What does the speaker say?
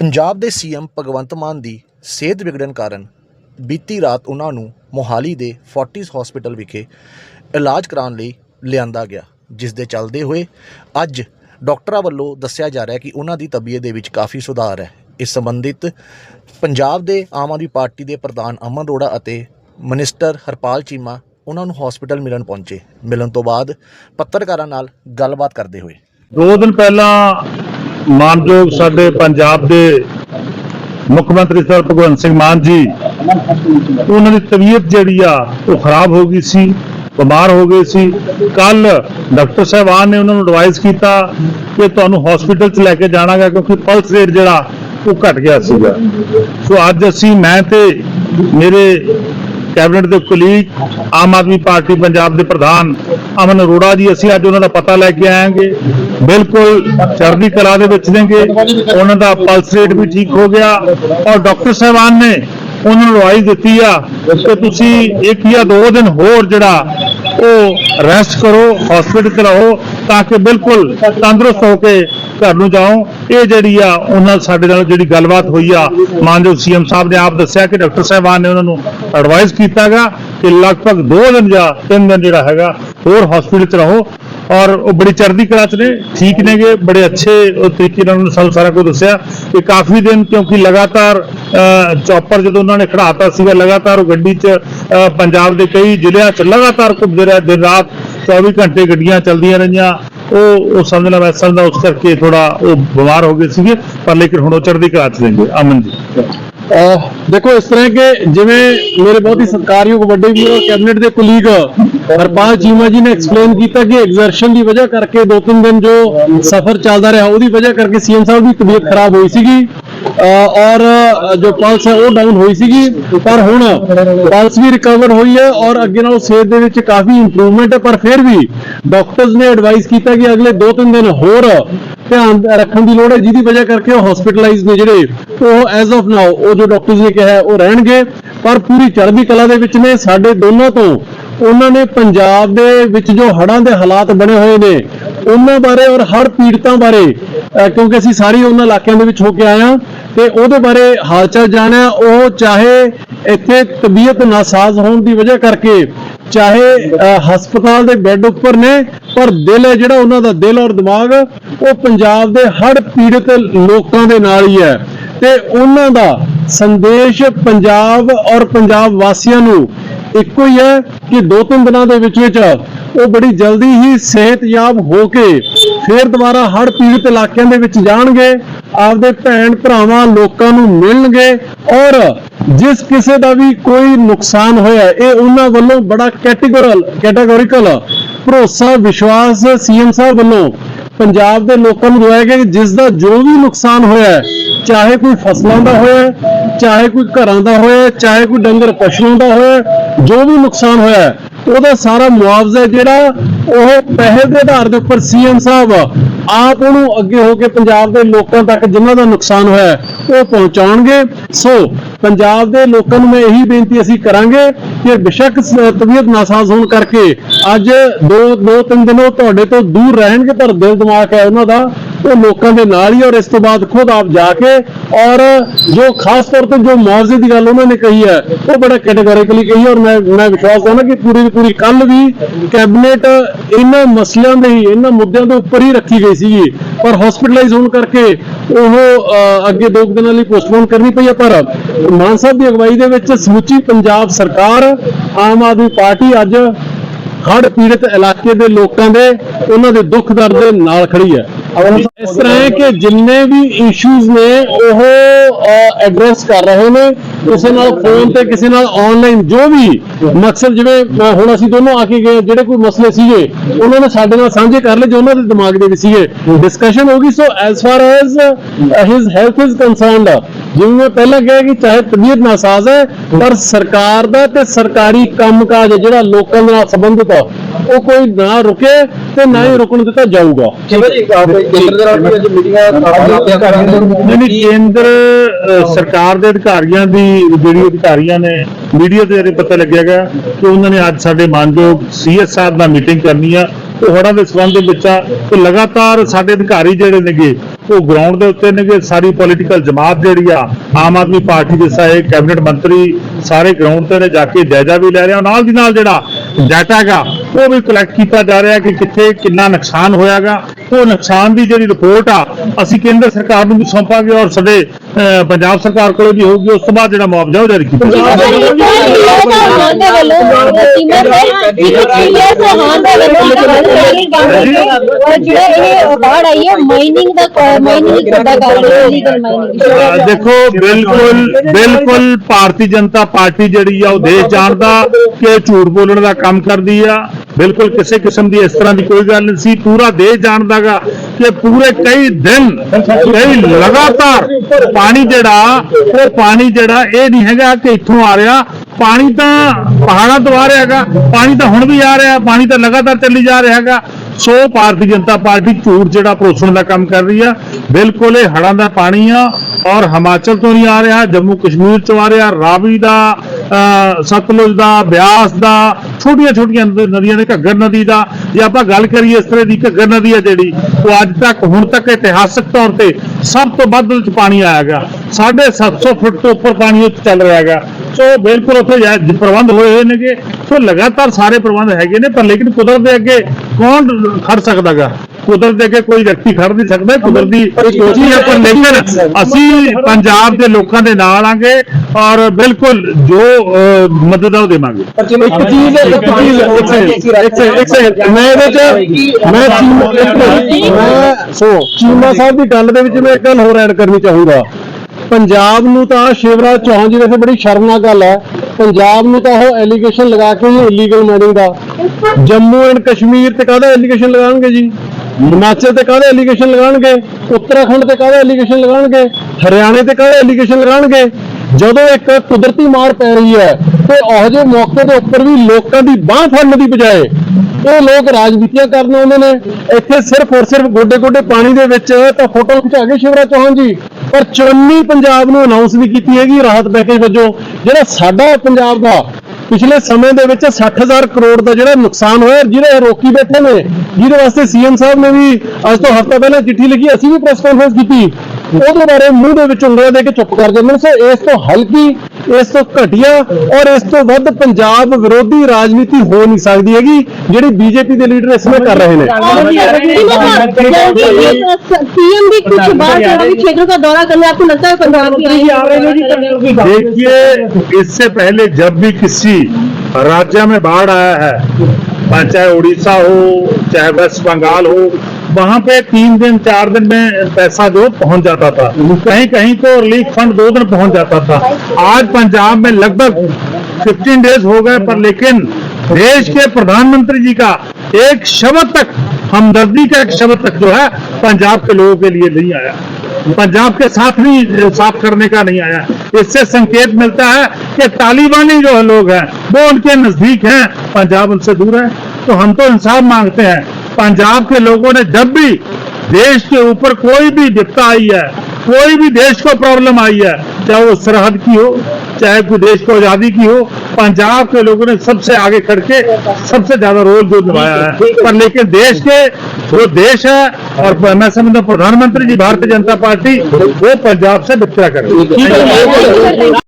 ਪੰਜਾਬ ਦੇ ਸੀਐਮ ਭਗਵੰਤ ਮਾਨ ਦੀ ਸਿਹਤ ਵਿਗੜਨ ਕਾਰਨ ਬੀਤੀ ਰਾਤ ਉਹਨਾਂ ਨੂੰ ਮੋਹਾਲੀ ਦੇ ਫੋਰਟਿਸ ਹਸਪੀਟਲ ਵਿਖੇ ਇਲਾਜ ਕਰਾਉਣ ਲਈ ਲਿਆਂਦਾ ਗਿਆ, ਜਿਸ ਦੇ ਚੱਲਦੇ ਹੋਏ ਅੱਜ ਡਾਕਟਰਾਂ ਵੱਲੋਂ ਦੱਸਿਆ ਜਾ ਰਿਹਾ ਹੈ ਕਿ ਉਹਨਾਂ ਦੀ ਤਬੀਅਤ ਦੇ ਵਿੱਚ ਕਾਫੀ ਸੁਧਾਰ ਹੈ। ਇਸ ਸੰਬੰਧਿਤ ਪੰਜਾਬ ਦੇ ਆਮ ਆਦਮੀ ਪਾਰਟੀ ਦੇ ਪ੍ਰਧਾਨ ਅਮਨ ਅਰੋੜਾ ਅਤੇ ਮਿਨਿਸਟਰ ਹਰਪਾਲ ਚੀਮਾ ਉਹਨਾਂ ਨੂੰ ਹਸਪੀਟਲ ਮਿਲਣ ਪਹੁੰਚੇ। ਮਿਲਣ ਤੋਂ ਬਾਅਦ ਪੱਤਰਕਾਰਾਂ ਨਾਲ ਗੱਲਬਾਤ ਕਰਦੇ ਹੋਏ। ਦੋ ਦਿਨ ਪਹਿਲਾਂ ਮਾਨਯੋਗ ਸਾਡੇ ਪੰਜਾਬ ਦੇ ਮੁੱਖ ਮੰਤਰੀ ਸਰ ਭਗਵੰਤ ਸਿੰਘ ਮਾਨ ਜੀ, ਉਹਨਾਂ ਦੀ ਤਬੀਅਤ ਜਿਹੜੀ ਆ, ਉਹ ਖਰਾਬ ਹੋ ਗਈ ਸੀ, ਬਿਮਾਰ ਹੋ ਗਏ ਸੀ। ਕੱਲ ਡਾਕਟਰ ਸਾਹਿਬਾਨ ਨੇ ਉਹਨਾਂ ਨੂੰ ਐਡਵਾਈਸ ਕੀਤਾ ਕਿ ਤੁਹਾਨੂੰ ਹਸਪੀਟਲ 'ਚ ਲੈ ਕੇ ਜਾਣਾਗਾ ਕਿਉਂਕਿ ਪਲਸ ਰੇਟ ਜਿਹੜਾ, ਉਹ ਘਟ ਗਿਆ ਸੀਗਾ। ਸੋ ਅੱਜ ਅਸੀਂ, ਮੈਂ ਤੇ ਮੇਰੇ ਕੈਬਨਿਟ ਦੇ ਕੁਲੀਗ ਆਮ ਆਦਮੀ ਪਾਰਟੀ ਪੰਜਾਬ ਦੇ ਪ੍ਰਧਾਨ ਅਮਨ ਅਰੋੜਾ ਜੀ, ਅਸੀਂ ਅੱਜ ਉਹਨਾਂ ਦਾ ਪਤਾ ਲੈ ਕੇ ਆਏਗੇ ਬਿਲਕੁਲ ਚੜ੍ਹਦੀ ਕਲਾ ਦੇ ਵਿੱਚ ਨੇਗੇ। ਉਹਨਾਂ ਦਾ ਪਲਸ ਰੇਟ ਵੀ ਠੀਕ ਹੋ ਗਿਆ। ਔਰ ਡਾਕਟਰ ਸਾਹਿਬਾਨ ਨੇ ਉਹਨਾਂ ਨੂੰ ਅਡਵਾਈਸ ਦਿੱਤੀ ਆ ਕਿ ਤੁਸੀਂ ਇੱਕ ਜਾਂ ਦੋ ਦਿਨ ਹੋਰ ਜਿਹੜਾ ਉਹ ਰੈਸਟ ਕਰੋ ਹਸਪੀਟਲ 'ਚ ਰਹੋ ਤਾਂ ਕਿ ਬਿਲਕੁਲ ਤੰਦਰੁਸਤ ਹੋ ਕੇ ਘਰ ਨੂੰ ਜਾਓ। ਇਹ ਜਿਹੜੀ ਆ, ਉਹਨਾਂ ਸਾਡੇ ਨਾਲ ਜਿਹੜੀ ਗੱਲਬਾਤ ਹੋਈ ਆ, ਮਾਨਯੋਗ ਸੀਐਮ ਸਾਹਿਬ ਨੇ ਆਪ ਦੱਸਿਆ ਕਿ ਡਾਕਟਰ ਸਾਹਿਬਾਨ ਨੇ ਉਹਨਾਂ ਨੂੰ ਐਡਵਾਈਸ ਕੀਤਾਗਾ ਕਿ ਲਗਭਗ 2 ਦਿਨ ਜਾਂ 3 ਦਿਨ ਜਿਹੜਾ ਹੈਗਾ, ਹੋਰ ਹਸਪੀਟਲ 'ਚ ਰਹੋ। ਔਰ ਉਹ ਬੜੀ ਚੜ੍ਹਦੀ ਕਲਾ 'ਚ ਨੇ, ਠੀਕ ਨੇਗੇ, ਬੜੇ ਅੱਛੇ ਤਰੀਕੇ ਨਾਲ ਉਹਨਾਂ ਸਾਨੂੰ ਸਾਰਾ ਕੁਝ ਦੱਸਿਆ। ਕਿ ਕਾਫੀ ਦਿਨ ਕਿਉਂਕਿ ਲਗਾਤਾਰ ਚੌਪਰ ਜਦੋਂ ਉਹਨਾਂ ਨੇ ਖੜਾਤਾ ਸੀਗਾ, ਲਗਾਤਾਰ ਉਹ ਗੱਡੀ 'ਚ ਪੰਜਾਬ ਦੇ ਕਈ ਜ਼ਿਲ੍ਹਿਆਂ 'ਚ ਲਗਾਤਾਰ ਘੁੰਮਦੇ ਰਹੇ, ਦਿਨ ਰਾਤ 24 ਘੰਟੇ ਗੱਡੀਆਂ ਚੱਲਦੀਆਂ ਰਹੀਆਂ। ਉਹ ਉਹ ਸਮਝਣਾ ਮੈਂ ਸਮਝਦਾ ਉਸ ਕਰਕੇ ਥੋੜਾ ਉਹ ਬਿਮਾਰ ਹੋ ਗਏ ਸੀਗੇ, ਪਰ ਲੇਕਿਨ ਹੁਣ ਉਹ ਚੜ੍ਹਦੀ ਕਲਾ 'ਚ ਰਹਿੰਦੇ ਅਮਨ ਜੀ। ਦੇਖੋ, ਇਸ ਤਰ੍ਹਾਂ ਕਿ ਜਿਵੇਂ ਮੇਰੇ ਬਹੁਤ ਹੀ ਸਤਿਕਾਰਯੋਗ ਵੱਡੇ ਵੀਰ ਔਰ ਕੈਬਨਿਟ ਦੇ ਕੁਲੀਗ ਹਰਪਾਲ ਚੀਮਾ ਜੀ ਨੇ ਐਕਸਪਲੇਨ ਕੀਤਾ ਕਿ ਐਗਜ਼ਰਸ਼ਨ ਦੀ ਵਜ੍ਹਾ ਕਰਕੇ ਦੋ ਤਿੰਨ ਦਿਨ ਜੋ ਸਫ਼ਰ ਚੱਲਦਾ ਰਿਹਾ, ਉਹਦੀ ਵਜ੍ਹਾ ਕਰਕੇ ਸੀਐਮ ਸਾਹਿਬ ਦੀ ਤਬੀਅਤ ਖਰਾਬ ਹੋਈ ਸੀਗੀ ਔਰ ਜੋ ਪਲਸ ਹੈ, ਉਹ ਡਾਊਨ ਹੋਈ ਸੀਗੀ। ਪਰ ਹੁਣ ਪਲਸ ਵੀ ਰਿਕਵਰ ਹੋਈ ਹੈ ਔਰ ਅੱਗੇ ਨਾਲੋਂ ਸਿਹਤ ਦੇ ਵਿੱਚ ਕਾਫੀ ਇੰਪਰੂਵਮੈਂਟ ਹੈ। ਪਰ ਫਿਰ ਵੀ ਡਾਕਟਰਸ ਨੇ ਐਡਵਾਈਸ ਕੀਤਾ ਕਿ ਅਗਲੇ 2-3 ਦਿਨ ਹੋਰ ਧਿਆਨ ਰੱਖਣ ਦੀ ਲੋੜ ਹੈ, ਜਿਹਦੀ ਵਜ੍ਹਾ ਕਰਕੇ ਉਹ ਹਸਪੀਟਲਾਈਜ਼ ਨੇ ਜਿਹੜੇ, ਉਹ ਐਜ਼ ਆਫ ਨਾਓ ਉਹ ਜੋ ਡਾਕਟਰਸ ਨੇ ਕਿਹਾ ਉਹ ਰਹਿਣਗੇ, ਪਰ ਪੂਰੀ ਚੜ੍ਹਦੀ ਕਲਾ ਦੇ ਵਿੱਚ ਨੇ, ਸਾਡੇ ਦੋਨਾਂ ਤੋਂ, ਉਹਨਾਂ ਨੇ ਪੰਜਾਬ ਦੇ ਵਿੱਚ ਜੋ ਹੜ੍ਹਾਂ ਦੇ ਹਾਲਾਤ ਬਣੇ ਹੋਏ ਨੇ, ਉਹਨਾਂ ਬਾਰੇ ਔਰ ਹੜ੍ਹ ਪੀੜਤਾਂ ਬਾਰੇ ਕਿਉਂਕਿ ਅਸੀਂ ਸਾਰੇ ਉਹਨਾਂ ਇਲਾਕਿਆਂ ਦੇ ਵਿੱਚ ਹੋ ਕੇ ਆਏ ਹਾਂ, ਤੇ ਉਹਦੇ ਬਾਰੇ ਹਾਲਚਾਲ ਜਾਣਿਆ, ਉਹ ਚਾਹੇ ਇੱਥੇ ਤਬੀਅਤ ਨਾਸਾਜ਼ ਹੋਣ ਦੀ ਵਜ੍ਹਾ ਕਰਕੇ ਚਾਹੇ ਹਸਪਤਾਲ ਦੇ ਬੈੱਡ ਉੱਪਰ ਨੇ, ਪਰ ਦਿਲ ਹੈ ਜਿਹੜਾ ਉਹਨਾਂ ਦਾ ਦਿਲ ਔਰ ਦਿਮਾਗ, ਉਹ ਪੰਜਾਬ ਦੇ ਹੜ੍ਹ ਪੀੜਤ ਲੋਕਾਂ ਦੇ ਨਾਲ ਹੀ ਹੈ। ਤੇ ਉਹਨਾਂ ਦਾ ਸੰਦੇਸ਼ ਪੰਜਾਬ ਔਰ ਪੰਜਾਬ ਵਾਸੀਆਂ ਨੂੰ ਇੱਕੋ ਹੀ ਹੈ ਕਿ ਦੋ ਤਿੰਨ ਦਿਨਾਂ ਦੇ ਵਿੱਚ ਵਿੱਚ ਉਹ ਬੜੀ ਜਲਦੀ ਹੀ ਸਿਹਤਯਾਬ ਹੋ ਕੇ ਫੇਰ ਦੁਬਾਰਾ ਹੜ੍ਹ ਪੀੜਤ ਇਲਾਕਿਆਂ ਦੇ ਵਿੱਚ ਜਾਣਗੇ। ਆਪਦੇ ਭੈਣ ਭਰਾਵਾਂ ਲੋਕਾਂ ਨੂੰ ਮਿਲਣਗੇ ਔਰ ਜਿਸ ਕਿਸੇ ਦਾ ਵੀ ਕੋਈ ਨੁਕਸਾਨ ਹੋਇਆ, ਇਹ ਉਹਨਾਂ ਵੱਲੋਂ ਬੜਾ ਕੈਟੇਗੋਰਲ ਕੈਟਾਗੋਰੀਕਲ ਭਰੋਸਾ, ਵਿਸ਼ਵਾਸ ਸੀਐਮ ਸਾਹਿਬ ਵੱਲੋਂ ਪੰਜਾਬ ਦੇ ਲੋਕਾਂ ਨੂੰ ਦਵਾਇਆ ਗਿਆ ਕਿ ਜਿਸ ਦਾ ਜੋ ਵੀ ਨੁਕਸਾਨ ਹੋਇਆ, ਚਾਹੇ ਕੋਈ ਫਸਲਾਂ ਦਾ ਹੋਇਆ, ਚਾਹੇ ਕੋਈ ਘਰਾਂ ਦਾ ਹੋਇਆ, ਚਾਹੇ ਕੋਈ ਡੰਗਰ ਪਸ਼ੂਆਂ ਦਾ ਹੋਇਆ, ਜੋ ਵੀ ਨੁਕਸਾਨ ਹੋਇਆ ਉਹਦਾ ਸਾਰਾ ਮੁਆਵਜ਼ਾ ਜਿਹੜਾ ਉਹ ਪਹਿਲ ਦੇ ਆਧਾਰ ਦੇ ਉੱਪਰ ਸੀਐਮ ਸਾਹਿਬ ਆਪ ਉਹਨੂੰ ਅੱਗੇ ਹੋ ਕੇ ਪੰਜਾਬ ਦੇ ਲੋਕਾਂ ਤੱਕ ਜਿਨ੍ਹਾਂ ਦਾ ਨੁਕਸਾਨ ਹੋਇਆ ਉਹ ਪਹੁੰਚਾਉਣਗੇ। ਸੋ ਪੰਜਾਬ ਦੇ ਲੋਕਾਂ ਨੂੰ ਮੈਂ ਇਹੀ ਬੇਨਤੀ ਅਸੀਂ ਕਰਾਂਗੇ ਕਿ ਬਿਸ਼ੱਕ ਤਬੀਅਤ ਨਾਸਾਜ਼ ਹੋਣ ਕਰਕੇ ਅੱਜ ਦੋ ਦੋ, ਤਿੰਨ ਦਿਨ ਉਹ ਤੁਹਾਡੇ ਤੋਂ ਦੂਰ ਰਹਿਣਗੇ, ਪਰ ਦਿਲ ਦਿਮਾਗ ਹੈ ਉਹਨਾਂ ਦਾ ਉਹ ਲੋਕਾਂ ਦੇ ਨਾਲ ਹੀ ਔਰ ਇਸ ਤੋਂ ਬਾਅਦ ਖੁਦ ਆਪ ਜਾ ਕੇ ਔਰ ਜੋ ਖਾਸ ਤੌਰ ਤੇ ਜੋ ਮੁਆਵਜ਼ੇ ਦੀ ਗੱਲ ਉਹਨਾਂ ਨੇ ਕਹੀ ਹੈ ਉਹ ਬੜਾ ਕੈਟੇਗੋਰੀਕਲੀ ਕਹੀ ਹੈ ਔਰ ਮੈਂ ਮੈਂ ਵਿਸ਼ਵਾਸ ਕਰਦਾ ਕਿ ਪੂਰੀ ਦੀ ਪੂਰੀ ਕੱਲ ਵੀ ਕੈਬਨਿਟ ਇਹਨਾਂ ਮਸਲਿਆਂ ਦੇ ਹੀ ਇਹਨਾਂ ਮੁੱਦਿਆਂ ਦੇ ਉੱਪਰ ਹੀ ਰੱਖੀ ਗਈ ਸੀਗੀ। ਪਰ ਹਸਪੀਟਲਾਈਜ਼ ਹੋਣ ਕਰਕੇ ਉਹ ਅਹ, ਅੱਗੇ ਦੋ ਕੁ ਦਿਨਾਂ ਲਈ ਪੋਸਟਪੋਨ ਕਰਨੀ ਪਈ ਹੈ ਪਰ ਮਾਨ ਸਾਹਿਬ ਦੀ ਅਗਵਾਈ ਦੇ ਵਿੱਚ ਸਮੁੱਚੀ ਪੰਜਾਬ ਸਰਕਾਰ ਆਮ ਆਦਮੀ ਪਾਰਟੀ ਅੱਜ ਹੜ ਪੀੜਤ ਇਲਾਕੇ ਦੇ ਲੋਕਾਂ ਦੇ, ਉਹਨਾਂ ਦੇ ਦੁੱਖ ਦਰਦ ਦੇ ਨਾਲ ਖੜੀ ਹੈ। ਇਸ ਤਰ੍ਹਾਂ ਹੈ ਕਿ ਜਿੰਨੇ ਵੀ ਇਸ਼ੂਜ਼ ਨੇ, ਉਹ ਐਡਰੈਸ ਕਰ ਰਹੇ ਨੇ। ਕਿਸੇ ਨਾਲ ਫੋਨ ਤੇ, ਕਿਸੇ ਨਾਲ ਆਨਲਾਈਨ ਜੋ ਵੀ ਮਕਸਦ ਜਿਵੇਂ ਹੁਣ ਅਸੀਂ ਦੋਨੋਂ ਆ ਕੇ ਗਏ, ਜਿਹੜੇ ਕੋਈ ਮਸਲੇ ਸੀਗੇ, ਉਹਨਾਂ ਨੇ ਸਾਡੇ ਨਾਲ ਸਾਂਝੇ ਕਰ ਲਏ, ਜੋ ਉਹਨਾਂ ਦੇ ਦਿਮਾਗ ਦੇ ਵਿੱਚ ਸੀਗੇ। ਡਿਸਕਸ਼ਨ ਹੋ ਗਈ so as far as his health is concerned ਜਿਵੇਂ ਮੈਂ ਪਹਿਲਾਂ ਕਿਹਾ ਕਿ ਚਾਹੇ ਤਬੀਅਤ ਨਾਸਾਜ਼ ਹੈ ਪਰ ਸਰਕਾਰ ਦਾ ਤੇ ਸਰਕਾਰੀ ਕੰਮਕਾਜ ਹੈ ਜਿਹੜਾ ਲੋਕਾਂ ਦੇ ਨਾਲ ਸੰਬੰਧਿਤ ਆ ਉਹ ਕੋਈ ਨਾ ਰੁਕੇ ਤੇ ਨਾ ਹੀ ਰੁਕਣ ਦਿੱਤਾ ਜਾਊਗਾ। ਠੀਕ ਹੈ ਜੀ ਕੇਂਦਰ ਦੇ ਨਹੀਂ ਨਹੀਂ ਸਰਕਾਰ ਦੇ ਅਧਿਕਾਰੀਆਂ ਦੀ ਜਿਹੜੀ ਅਧਿਕਾਰੀਆਂ ਨੇ ਮੀਡੀਆ ਤੇ ਜਿਹੜੇ ਪਤਾ ਲੱਗਿਆ ਗਿਆ ਕਿ ਉਹਨਾਂ ਨੇ ਅੱਜ ਸਾਡੇ ਮਾਨਯੋਗ ਸੀਐਸ ਸਾਹਿਬ ਨਾਲ ਮੀਟਿੰਗ ਕਰਨੀ ਆ। ਉਹ ਹੜ੍ਹਾਂ ਦੇ ਸੰਬੰਧ ਦੇ ਵਿੱਚ ਆ, ਤੇ ਲਗਾਤਾਰ ਸਾਡੇ ਅਧਿਕਾਰੀ ਜਿਹੜੇ ਨੇਗੇ, ਉਹ ਗਰਾਊਂਡ ਦੇ ਉੱਤੇ ਨੇਗੇ, ਸਾਰੀ ਪੋਲੀਟੀਕਲ ਜਮਾਤ ਜਿਹੜੀ ਆ, ਆਮ ਆਦਮੀ ਪਾਰਟੀ ਦੇ ਸਾਰੇ ਕੈਬਨਿਟ ਮੰਤਰੀ ਸਾਰੇ ਗਰਾਊਂਡ ਤੇ ਜਾ ਕੇ ਜਾਇਜ਼ਾ ਵੀ ਲੈ ਰਹੇ ਆ ਨਾਲ ਦੀ ਨਾਲ ਜਿਹੜਾ ਡਾਟਾ ਹੈਗਾ, ਉਹ ਵੀ ਕਲੈਕਟ ਕੀਤਾ ਜਾ ਰਿਹਾ ਕਿ ਕਿੱਥੇ ਕਿੰਨਾ ਨੁਕਸਾਨ ਹੋਇਆਗਾ। ਉਹ ਨੁਕਸਾਨ ਦੀ ਜਿਹੜੀ ਰਿਪੋਰਟ ਆ ਅਸੀਂ ਕੇਂਦਰ ਸਰਕਾਰ ਨੂੰ ਵੀ ਸੌਂਪਾਂਗੇ ਔਰ ਸਾਡੇ ਪੰਜਾਬ ਸਰਕਾਰ ਕੋਲੇ ਵੀ ਹੋਊਗੀ ਉਸ ਤੋਂ ਬਾਅਦ ਜਿਹੜਾ ਮੁਆਵਜ਼ਾ ਉਹ ਜਾਰੀ ਕੀਤਾ ਦੇਖੋ ਬਿਲਕੁਲ ਬਿਲਕੁਲ ਭਾਰਤੀ ਜਨਤਾ ਪਾਰਟੀ ਜਿਹੜੀ ਆ ਉਹ ਦੇਸ਼ ਜਾਣਦਾ ਕਿ ਝੂਠ ਬੋਲਣ ਦਾ ਕੰਮ ਕਰਦੀ ਆ ਬਿਲਕੁਲ ਕਿਸੇ ਕਿਸਮ ਦੀ ਇਸ ਤਰ੍ਹਾਂ ਦੀ ਕੋਈ ਗੱਲ ਨਹੀਂ ਸੀ, ਪੂਰਾ ਦੇਸ਼ ਜਾਣਦਾਗਾ ਕਿ ਪੂਰੇ ਕਈ ਦਿਨ ਕਈ ਲਗਾਤਾਰ ਪਾਣੀ ਜਿਹੜਾ, ਉਹ ਪਾਣੀ ਜਿਹੜਾ ਇਹ ਨਹੀਂ ਹੈਗਾ ਕਿ ਇੱਥੋਂ ਆ ਰਿਹਾ। ਪਾਣੀ ਤਾਂ ਪਹਾੜਾਂ ਤੋਂ ਆ ਰਿਹਾ ਹੈਗਾ, ਪਾਣੀ ਤਾਂ ਹੁਣ ਵੀ ਆ ਰਿਹਾ, ਪਾਣੀ ਤਾਂ ਲਗਾਤਾਰ ਚੱਲੀ ਜਾ ਰਿਹਾ ਹੈਗਾ। ਸੋ ਭਾਰਤੀ ਜਨਤਾ ਪਾਰਟੀ ਝੂਠ ਜਿਹੜਾ ਪਰੋਸਣ ਦਾ ਕੰਮ ਕਰ ਰਹੀ ਆ। ਬਿਲਕੁਲ ਇਹ ਹੜ੍ਹਾਂ ਦਾ ਪਾਣੀ ਆ ਔਰ ਹਿਮਾਚਲ ਤੋਂ ਨਹੀਂ ਆ ਰਿਹਾ, ਜੰਮੂ ਕਸ਼ਮੀਰ ਤੋਂ ਆ ਰਿਹਾ, ਰਾਵੀ ਦਾ ਸਤਲੁਜ ਦਾ, ਬਿਆਸ ਦਾ ਛੋਟੀਆਂ ਛੋਟੀਆਂ ਨਦੀਆਂ ਦੇ ਘੱਗਰ ਨਦੀ ਦਾ। ਜੇ ਆਪਾਂ ਗੱਲ ਕਰੀਏ ਇਸ ਤਰ੍ਹਾਂ ਦੀ ਘੱਗਰ ਨਦੀ ਆ ਜਿਹੜੀ, ਉਹ ਅੱਜ ਤੱਕ, ਹੁਣ ਤੱਕ ਇਤਿਹਾਸਕ ਤੌਰ ਤੇ ਸਭ ਤੋਂ ਵੱਧ ਉਹਦੇ ਚ ਪਾਣੀ ਆਇਆ ਹੈਗਾ। 750 ਫੁੱਟ ਤੋਂ ਉੱਪਰ ਪਾਣੀ ਉੱਥੇ ਚੱਲ ਰਿਹਾ ਹੈਗਾ। ਸੋ ਬਿਲਕੁਲ ਉੱਥੇ ਜਾ- ਪ੍ਰਬੰਧ ਹੋਏ ਹੋਏ ਨੇਗੇ। ਸੋ ਲਗਾਤਾਰ ਸਾਰੇ ਪ੍ਰਬੰਧ ਹੈਗੇ ਨੇ ਪਰ ਲੇਕਿਨ ਕੁਦਰਤ ਦੇ ਅੱਗੇ ਕੌਣ ਖੜ ਸਕਦਾਗਾ? ਕੁਦਰਤ ਦੇ ਅੱਗੇ ਕੋਈ ਵਿਅਕਤੀ ਖੜ ਨਹੀਂ ਸਕਦਾ ਕੁਦਰਤ ਦੀ ਚੀਜ਼ ਹੈ ਪਰ ਲੇਕਿਨ ਅਸੀਂ ਪੰਜਾਬ ਦੇ ਲੋਕਾਂ ਦੇ ਨਾਲ ਆਂਗੇ ਔਰ ਬਿਲਕੁਲ ਜੋ ਅਹ, ਮਦਦ ਆ ਉਹ ਦੇਵਾਂਗੇ। ਇੱਕ ਚੀਜ਼ ਇੱਕ ਚੀਜ਼ ਇੱਕ ਸੈਕਿੰਡ ਇੱਕ ਸੈਕਿੰਡ ਇੱਕ ਸੈਕਿੰਡ ਮੈਂ ਇਹਦੇ ਚ ਮੈਂ ਚੀਮਾ ਇੱਕ ਮਿੰਟ, ਮੈਂ ਸੋ ਚੀਮਾ ਸਾਹਿਬ ਦੀ ਗੱਲ ਦੇ ਵਿੱਚ ਮੈਂ ਇੱਕ ਗੱਲ ਹੋਰ ਐਡ ਕਰਨੀ ਚਾਹੂੰਗਾ। ਪੰਜਾਬ ਨੂੰ ਤਾਂ ਸ਼ਿਵਰਾਜ ਚੌਹਾਨ ਜੀ ਵੈਸੇ ਬੜੀ ਸ਼ਰਮਨਾਕ ਗੱਲ ਹੈ। ਪੰਜਾਬ ਨੂੰ ਤਾਂ ਉਹ ਐਲੀਗੇਸ਼ਨ ਲਗਾ ਕੇ ਜੀ ਇਲੀਗਲ ਮਾਈਨਿੰਗ ਦਾ। ਜੰਮੂ ਐਂਡ ਕਸ਼ਮੀਰ ਤੇ ਕਾਹਦਾ ਐਲੀਗੇਸ਼ਨ ਲਗਾਉਣਗੇ ਜੀ? ਹਿਮਾਚਲ ਤੇ ਕਾਹਦਾ ਐਲੀਗੇਸ਼ਨ ਲਗਾਉਣਗੇ? ਉੱਤਰਾਖੰਡ ਤੇ ਕਾਹਦਾ ਐਲੀਗੇਸ਼ਨ ਲਗਾਉਣਗੇ? ਹਰਿਆਣੇ ਤੇ ਕਾਹਦਾ ਐਲੀਗੇਸ਼ਨ ਲਗਾਉਣਗੇ? ਜਦੋਂ ਇੱਕ ਕੁਦਰਤੀ ਮਾਰ ਪੈ ਰਹੀ ਹੈ, ਤੇ ਉਹ ਜਿਹੇ ਮੌਕੇ ਦੇ ਉੱਪਰ ਵੀ ਲੋਕਾਂ ਦੀ ਬਾਹ ਫੜਨ ਦੀ ਬਜਾਏ ਉਹ ਲੋਕ ਰਾਜਨੀਤੀਆਂ ਕਰਨ ਆਉਂਦੇ ਨੇ। ਇੱਥੇ ਸਿਰਫ ਔਰ ਸਿਰਫ ਗੋਡੇ ਗੋਡੇ ਪਾਣੀ ਦੇ ਵਿੱਚ ਤਾਂ ਫੋਟੋ ਖਿਚਾ ਕੇ ਸ਼ਿਵਰਾਜ ਚੌਹਾਨ ਜੀ। ਪਰ ਚੁਣਨੀ ਪੰਜਾਬ ਨੂੰ ਅਨਾਉਂਸ ਨਹੀਂ ਕੀਤੀ ਹੈਗੀ ਰਾਹਤ ਪੈਕੇਜ ਵਜੋਂ, ਜਿਹੜਾ ਸਾਡਾ ਪੰਜਾਬ ਦਾ ਪਿਛਲੇ ਸਮੇਂ ਦੇ ਵਿੱਚ 60000 ਕਰੋੜ ਦਾ ਜਿਹੜਾ ਨੁਕਸਾਨ ਹੋਇਆ, ਜਿਹਦੇ ਇਹ ਰੋਕੀ ਬੈਠੇ ਨੇ, ਜਿਹਦੇ ਵਾਸਤੇ ਸੀਐਮ ਸਾਹਿਬ ਨੇ ਵੀ ਅੱਜ ਤੋਂ ਹਫ਼ਤਾ ਪਹਿਲਾਂ ਚਿੱਠੀ ਲਿਖੀ, ਅਸੀਂ ਵੀ ਪ੍ਰੈਸ ਕਾਨਫਰੰਸ ਕੀਤੀ। ਉਹਦੇ ਬਾਰੇ ਮੂੰਹ ਦੇ ਵਿੱਚ ਉਂਗਲਾਂ ਦੇ ਕੇ ਚੁੱਪ ਕਰ ਜਾਂਦੇ ਨੇ ਸੋ ਇਸ ਤੋਂ ਹਲਕੀ ਇਸ ਤੋਂ ਘਟੀਆ ਔਰ ਇਸ ਤੋਂ ਵੱਧ ਪੰਜਾਬ ਵਿਰੋਧੀ ਰਾਜਨੀਤੀ ਹੋ ਨਹੀਂ ਸਕਦੀ ਹੈਗੀ ਜਿਹੜੀ ਬੀਜੇਪੀ ਦੇ ਲੀਡਰ ਇਸ ਸਮੇਂ ਕਰ ਰਹੇ ਨੇ सीएम भी कुछ बार चौरावी क्षेत्रों का दौरा करने आपको लगता है पंजाब के आए देखिए इससे पहले जब भी किसी राज्य में बाढ़ आया है चाहे उड़ीसा हो चाहे वेस्ट बंगाल हो, वहाँ पे तीन दिन, चार दिन में पैसा जो पहुँच जाता था। कहीं कहीं तो रिलीफ फंड दो दिन पहुँच जाता था। आज पंजाब में लगभग 15 डेज़ हो गए, पर लेकिन देश के प्रधानमंत्री जी का एक शब्द तक, हमदर्दी का एक शब्द तक जो है, पंजाब के लोगों के लिए नहीं आया। पंजाब के साथ भी साफ़ करने का नहीं आया। इससे संकेत मिलता है कि तालिबानी जो लोग हैं, वो उनके नज़दीक हैं। पंजाब उनसे दूर है। तो हम तो इंसाफ मांगते हैं। पंजाब के लोगों ने जब भी देश के ऊपर कोई भी विपता आई है कोई भी देश को प्रॉब्लम आई है चाहे वो सरहद की हो चाहे कोई देश को आज़ादी की हो पंजाब के लोगों ने सबसे आगे खड़ के सबसे ज़्यादा रोल जो निभाया है। पर लेकिन देश के जो देश है और मैं समझता हूँ प्रधानमंत्री जी भारतीय जनता पार्टी वो पंजाब से बिखरा करें